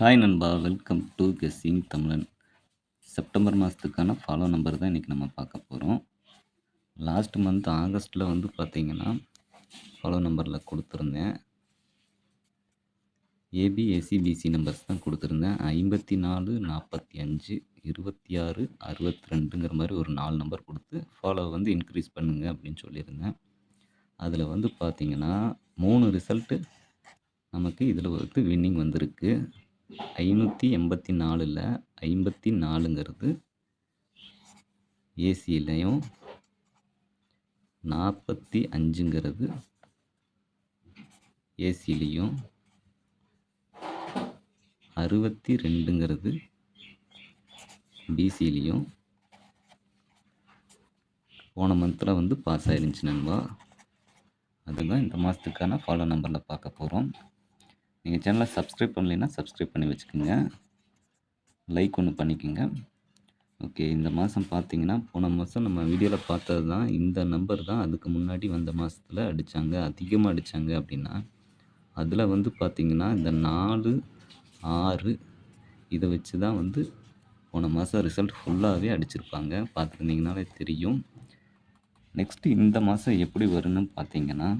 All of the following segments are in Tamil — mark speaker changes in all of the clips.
Speaker 1: ஹாய் நண்பா. Welcome to guessing Tamizhan September மாதத்துக்கான ஃபாலோ நம்பர் தான் இன்றைக்கி நம்ம பார்க்க போகிறோம் லாஸ்ட் மந்த் ஆகஸ்ட்டில் வந்து பார்த்திங்கன்னா ஃபாலோ நம்பரில் கொடுத்துருந்தேன். ஏபி நம்பர்ஸ் தான் கொடுத்துருந்தேன். ஐம்பத்தி நாலு நாற்பத்தி அஞ்சு இருபத்தி ஆறு அறுபத்தி ரெண்டுங்கிற மாதிரி ஒரு நாலு நம்பர் கொடுத்து ஃபாலோ வந்து இன்க்ரீஸ் பண்ணுங்க அப்படின்னு சொல்லியிருந்தேன். அதில் வந்து பார்த்திங்கன்னா மூணு ரிசல்ட்டு நமக்கு இதில் வந்து வின்னிங் வந்திருக்கு. ஐநூற்றி எண்பத்தி நாலில் ஐம்பத்தி நாலுங்கிறது ஏசிலையும் நாற்பத்தி அஞ்சுங்கிறது ஏசிலையும் அறுபத்தி ரெண்டுங்கிறது பிசிலையும் போன மந்தில் வந்து பாஸ் ஆயிருந்துச்சு நண்பா. அதுதான் இந்த மாதத்துக்கான ஃபாலோ நம்பரில் பார்க்க போகிறோம் எங்கள் சேனலை சப்ஸ்கிரைப் பண்ணலைன்னா சப்ஸ்கிரைப் பண்ணி வச்சுக்கோங்க. லைக் ஒன்று பண்ணிக்கோங்க. ஓகே இந்த மாதம் பார்த்தீங்கன்னா போன மாதம் நம்ம வீடியோவில் பார்த்தது தான் இந்த நம்பர் தான் அதுக்கு முன்னாடி வந்த மாதத்தில் அடித்தாங்க அதிகமாக அடித்தாங்க அப்படின்னா அதில் வந்து பார்த்திங்கன்னா இந்த நாலு ஆறு இதை வச்சு தான் வந்து போன மாதம் ரிசல்ட் ஃபுல்லாகவே அடிச்சிருப்பாங்க. பார்த்துருந்தீங்கனாலே தெரியும். நெக்ஸ்ட்டு இந்த மாதம் எப்படி வரும்னு பார்த்தீங்கன்னா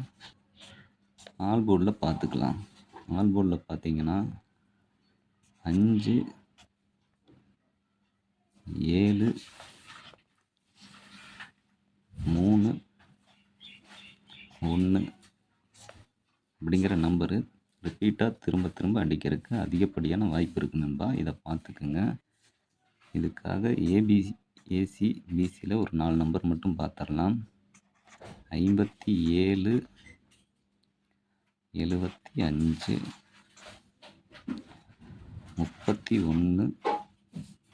Speaker 1: ஆல் போர்டில் பார்த்துக்கலாம். ஆல் போர்டில் பார்த்தீங்கன்னா அஞ்சு ஏழு மூணு ஒன்று அப்படிங்கிற நம்பரு ரிப்பீட்டாக திரும்ப திரும்ப அடிக்கிறதுக்கு அதிகப்படியான வாய்ப்பு இருக்குது நண்பா. இதை பார்த்துக்குங்க. இதுக்காக ஏபிசி ஏசி பிசியில் ஒரு நாலு நம்பர் மட்டும் பார்த்துடலாம். ஐம்பத்தி ஏழு எழுபத்தி அஞ்சு முப்பத்தி ஒன்று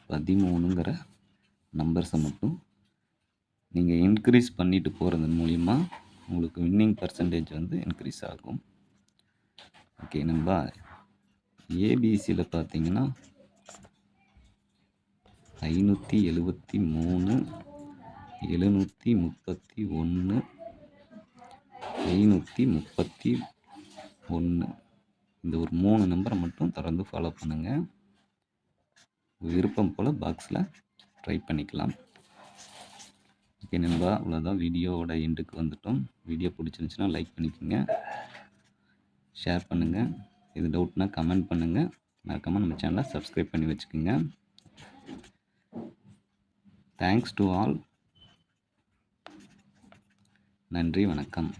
Speaker 1: பதிமூணுங்கிற நம்பர்ஸை மட்டும் நீங்கள் இன்க்ரீஸ் பண்ணிட்டு போகிறது மூலிமா உங்களுக்கு வின்னிங் பர்சன்டேஜ் வந்து இன்க்ரீஸ் ஆகும். ஓகே நண்பா. ஏபிசியில் பார்த்தீங்கன்னா ஐநூற்றி எழுபத்தி மூணு எழுநூற்றி முப்பத்தி ஒன்று ஐநூற்றி முப்பத்தி ஒன்று இந்த ஒரு மூணு நம்பரை மட்டும் தொடர்ந்து ஃபாலோ பண்ணுங்கள் விருப்பம் போல் பாக்ஸில் ட்ரை பண்ணிக்கலாம். ஓகே நண்பா அவ்வளோதான் வீடியோவோட எண்டுக்கு வந்துட்டோம். வீடியோ பிடிச்சிருந்துச்சுன்னா லைக் பண்ணிக்கோங்க. ஷேர் பண்ணுங்கள் இது டவுட்னா கமெண்ட் பண்ணுங்கள் மறக்காமல் நம்ம சேனலை சப்ஸ்கிரைப் பண்ணி வச்சுக்கோங்க. தேங்க்ஸ் டு ஆல் நன்றி வணக்கம்.